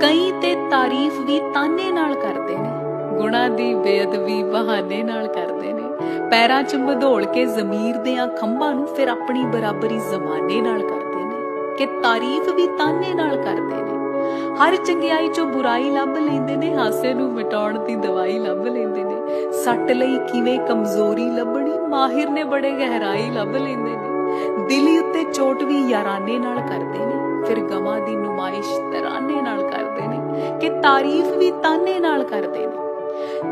ਕਈ ਤੇ ਤਾਰੀਫ ਵੀ ਤਾਨੇ ਨਾਲ ਕਰਦੇ ਨੇ। ਗੁਣਾ ਦੀ ਬੇਅਦਬੀ ਬਹਾਨੇ ਨਾਲ ਕਰਦੇ ਨੇ। ਪੈਰਾਂ 'ਚ ਮਧੋਲ ਕੇ ਜ਼ਮੀਰ ਦੇ ਖੰਭਾਂ ਨੂੰ ਫਿਰ ਆਪਣੀ ਬਰਾਬਰੀ ਜ਼ਮਾਨੇ ਨਾਲ ਕਰਦੇ ਨੇ। ਕਿ ਤਾਰੀਫ ਵੀ ਤਾਨੇ ਨਾਲ ਕਰਦੇ ਨੇ। ਹਰ ਚੰਗਿਆਈ 'ਚੋਂ ਬੁਰਾਈ ਲੱਭ ਲੈਂਦੇ ਨੇ, ਹਾਸੇ ਨੂੰ ਮਿਟਾਉਣ ਦੀ ਦਵਾਈ ਲੱਭ ਲੈਂਦੇ ਨੇ। ਸੱਟ ਲਈ ਕਿਵੇਂ ਕਮਜ਼ੋਰੀ ਲੱਭਣੀ, ਮਾਹਿਰ ਨੇ ਬੜੇ ਗਹਿਰਾਈ ਲੱਭ ਲੈਂਦੇ ਨੇ। ਦਿਲੀ ਉੱਤੇ ਚੋਟ ਵੀ ਯਾਰਾਨੇ ਨਾਲ ਕਰਦੇ ਨੇ। ਫਿਰ ਗਮਾਂ ਦੀ ਨੁਮਾਇਸ਼ ਤਰਾਨੇ ਨਾਲ ਕਰਦੇ ਨੇ ਕਿ ਤਾਰੀਫ ਵੀ ਤਾਨੇ ਨਾਲ ਕਰਦੇ ਨੇ।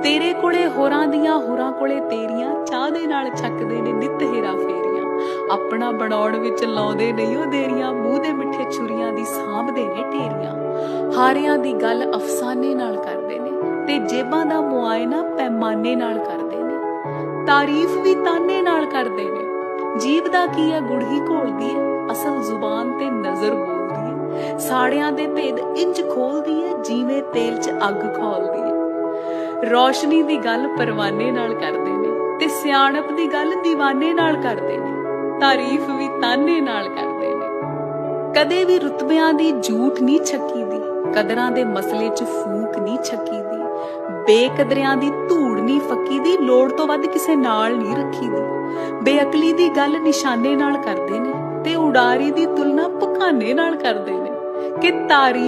ਤੇਰੇ ਕੋਲੇ ਹੋਰਾਂ ਦੀਆਂ ਹੋਰਾਂ ਕੋਲੇ ਤੇਰੀਆਂ, ਚਾਹ ਦੇ ਨਾਲ ਛੱਕਦੇ ਨੇ ਨਿਤ ਹੇਰਾ ਫੇਰੀਆਂ। ਆਪਣਾ ਬਣਾਉਣ ਵਿੱਚ ਲਾਉਂਦੇ ਨਹੀਂ ਉਹ ਦੇਰੀਆਂ, ਮੂੰਹ ਦੇ ਮਿੱਠੇ ਛੁਰੀਆਂ ਦੀ ਸਾਂਭਦੇ ਨੇ ਢੇਰੀਆਂ। ਹਾਰਿਆਂ ਦੀ ਗੱਲ ਅਫਸਾਨੇ ਨਾਲ ਕਰਦੇ ਨੇ ਤੇ ਜੇਬਾਂ ਦਾ ਮੁਆਇਨਾ ਪੈਮਾਨੇ ਨਾਲ ਕਰਦੇ ਨੇ। ਤਾਰੀਫ ਵੀ ਤਾਨੇ ਨਾਲ ਕਰਦੇ ਨੇ। ਜੀਬ ਦਾ ਕੀ ਹੈ ਗੁੜ ਹੀ ਘੋਲਦੀ ਹੈ? ਸਾੜਿਆਂ ਦੇ ਭੇਦ ਇੰਜ ਖੋਲਦੀ ਹੈ ਜਿਵੇਂ ਤੇਲ 'ਚ ਅੱਗ ਖੋਲਦੀ ਹੈ ਰੋਸ਼ਨੀ ਦੀ ਗੱਲ ਪਰਵਾਨੇ ਨਾਲ ਕਰਦੇ ਨੇ ਤੇ ਸਿਆਣਪ ਦੀ ਗੱਲ دیਵਾਨੇ ਨਾਲ ਕਰਦੇ ਨੇ। ਤਾਰੀਫ ਵੀ ਤਾਨੇ ਨਾਲ ਕਰਦੇ ਨੇ। ਕਦੇ ਵੀ ਰੁਤਬਿਆਂ ਦੀ ਝੂਠ ਨਹੀਂ ਛੱਕੀ ਕਦਰਾਂ ਦੇ ਮਸਲੇ 'ਚ ਫੂਕ ਨਹੀਂ ਛੱਕੀ ਦੀ ਬੇਕਦਰਿਆਂ ਦੀ ਧੂੜ ਨਹੀਂ ਫੱਕੀ ਦੀ ਲੋੜ ਤੋਂ ਵੱਧ ਕਿਸੇ ਨਾਲ ਨਹੀਂ ਰੱਖੀ ਦੀ ਬੇਅਕਲੀ ਦੀ ਗੱਲ ਨਿਸ਼ਾਨੇ ਨਾਲ ਕਰਦੇ ਨੇ ਤੇ ਉਡਾਰੀ ਦੀ ਤੁਲਨਾ ਪਖਾਨੇ ਨਾਲ ਕਰਦੇ ਨੇ। ਕਿ ਤਾਰੀਫ